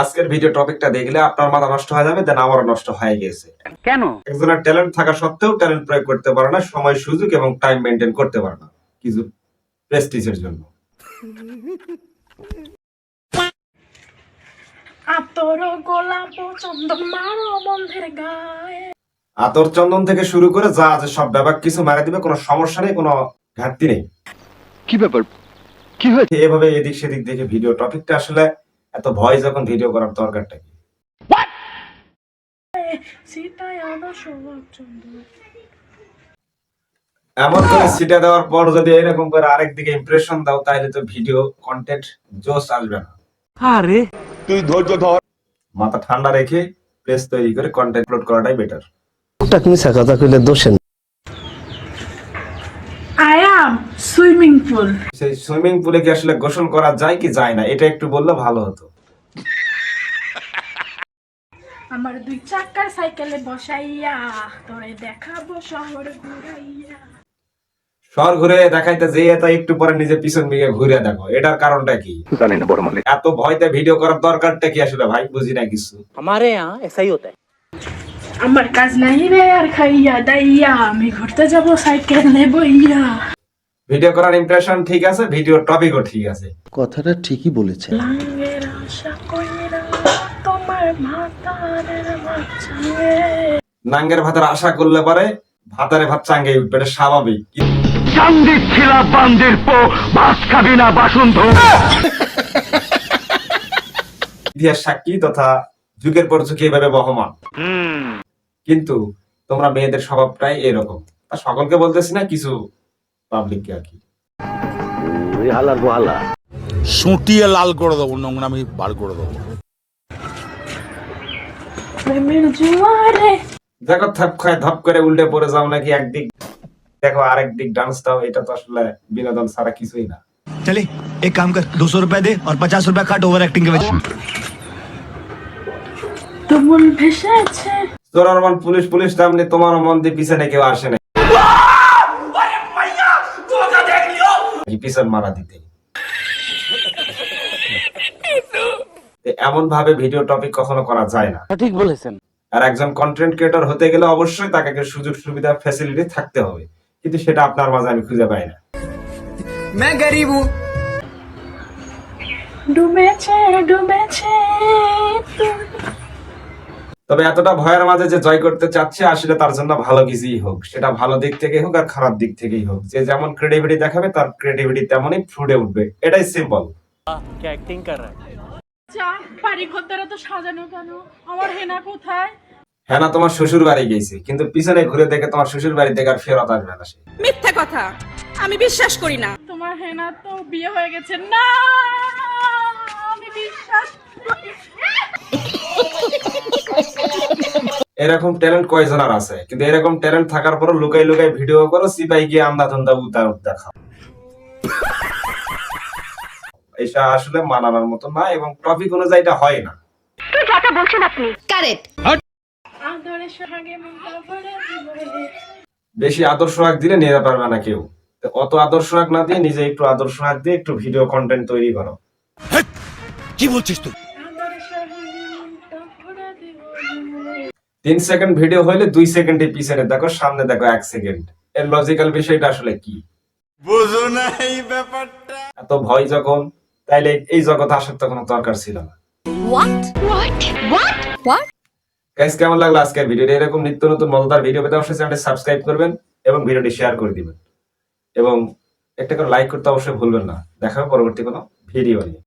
আজকের ভিডিও টপিকটা দেখলে আপনার মাথা নষ্ট হয়ে যাবে দেন আমারও নষ্ট হয়ে গেছে। কেন? একজনের ট্যালেন্ট থাকা সত্ত্বেও ট্যালেন্ট প্রয়োগ করতে পারে না সময় সুযোগ এবং টাইম মেনটেন করতে পারে না। কিছু প্রেস্টিজের জন্য। আতর গোলাপ চন্দন মারো বন্ধের গায়ে। আতর চন্দন থেকে শুরু করে যা আছে সব ব্যাপার কিছু মারা দিবে কোনো সমস্যা নেই কোনো ঘাটতি নেই। কি ব্যাপার? কি হয়েছে? এভাবে এদিক সেদিক দেখে ভিডিও টপিকটা আসলে এত ভয় যখন ভিডিও করার দরকারটা কি? এমন করে সিটা দেওয়ার পর যদি এরকম করে আরেক দিকে ইমপ্রেশন দাও তাহলে তো ভিডিও কন্টেন্ট জোস আসবে না। আরে। তুই ধৈর্য ধর। মাথা ঠান্ডা রেখে প্লেস তৈরি করে কন্টেন্ট আপলোড করাটাই বেটার টাক মিশা কথা কইলে দোষে সুইমিং পুল সেই সুইমিং পুলে কি আসলে গোসল করা যায় কি যায় না এটা একটু বললে ভালো হতো আমার দুই চাকার সাইকেলে বসাইয়া তোরে দেখাবো শহর ঘুরাইয়া শহর ঘুরে দেখাইতে যে তা একটু পরে নিজে পিছন দিকে ঘুরে দেখো এটার কারণটা কি জানি না বড় মালিক এত ভয়তে ভিডিও করার দরকারটা কি আসলে ভাই বুঝি না কিছু हमारे यहाँ ऐसा ही होता है আমার কাজ নাই রে আর খাইয়া দাইয়া আমি ঘুরতে যাব সাইকেলে বইয়া ভিডিও করার ইমপ্রেশন ঠিক আছে ভিডিও টপিকও ঠিক আছে। কথাটা ঠিকই বলেছে নাঙ্গের ভাতের আশা করলে পারে ভাতারে ভাত চাঙ্গে উঠবে এটা স্বাভাবিক। চান্দি ছিলা বান্দির পো বাস খাবি না বাসন ধো ইতিহাস সাক্ষী তথা যুগের পর যুগ এইভাবে বহমান। কিন্তু তোমরা মেয়েদের স্বভাবটাই এরকম। তা সকলকে বলতেছি না কিছু কি। লাল করে দেবো বার করে দেবো। দেখো থাপ খায় ধাপ করে উল্টে পড়ে যাও নাকি একদিক। দেখো আরেক দিক ডান্স দাও এটা তো আসলে বিনোদন ছাড়া কিছুই না। এক কাম কর দুশো রুপিয়া দে আর পচাশ রুপিয়া কাট ওভার অ্যাক্টিং কে তুমুল ভেসে আছে। পুলিশ পুলিশ তোমার মন দিয়ে পিছনে কেউ আসে না। পিছন মারা দিতে এমন ভাবে ভিডিও টপিক কখনো করা যায় না। সঠিক বলেছেন। আর একজন কন্টেন্ট ক্রিয়েটর হতে গেলে অবশ্যই তাকে একটা সুযোগ সুবিধা ফ্যাসিলিটি থাকতে হবে। কিন্তু সেটা আপনার মাঝে আমি খুঁজে পাই না। ডুবেছে ডুবেছে। তুই তবে এতটা ভয়ের মাঝে যে জয় করতে চাচ্ছে আসলে তার জন্য ভালো কিছুই হোক। সেটা ভালো দিক থেকে হোক আর খারাপ দিক থেকেই হোক। যে যেমন ক্রিয়েটিভিটি দেখাবে তার ক্রিয়েটিভিটি তেমনই ফুটে উঠবে। এটাই সিম্পল হ্যাঁ তোমার শ্বশুর বাড়ি গেছি কিন্তু পিছনে ঘুরে দেখে তোমার শ্বশুর বাড়ি ফেরত আসবে না মিথ্যা কথা। আমি বিশ্বাস করি না। তোমার হেনা তো বিয়ে হয়ে গেছে। না আমি বিশ্বাস করি এরকম ট্যালেন্ট কয়জনের আছে? কিন্তু এরকম ট্যালেন্ট থাকার পরও লুকাই লুকাই ভিডিও করো সিপাই গিয়ে আমদা ধন্দা উতার দেখাও এটা আসলে মানানোর মতো না এবং টপিক অনুযায়ী এটা হয় না। কারেক্ট আদরে সোহাগে মুখা ভরে বেশি আদর্শ রাগ দিলে নিতে পারবে না কেউ। অত আদর্শ রাগ না দিয়ে নিজে একটু আদর্শ রাগ দিয়ে একটু ভিডিও কন্টেন্ট তৈরি করো। কি বলছিস তুই? তিন সেকেন্ড ভিডিও হইলে দুই সেকেন্ডে পিছনে দেখো সামনে দেখো এক সেকেন্ড এর লজিক্যাল বিষয়টা আসলে কি? বুঝো না এই ব্যাপারটা। এত ভয় যখন তাইলে এই জগতে আসার তো কোনো দরকার ছিল না। What what what what guys কেমন লাগল আজকের ভিডিওটা এরকম নিত্য নতুন মজাদার ভিডিও পেতে অবশ্যই চ্যানেলটি সাবস্ক্রাইব করবেন এবং ভিডিওটি শেয়ার করে দিবেন। এবং একটা করে লাইক করতে অবশ্যই ভুলবেন না। দেখা হবে পরবর্তী কোনো ভিডিও নিয়ে।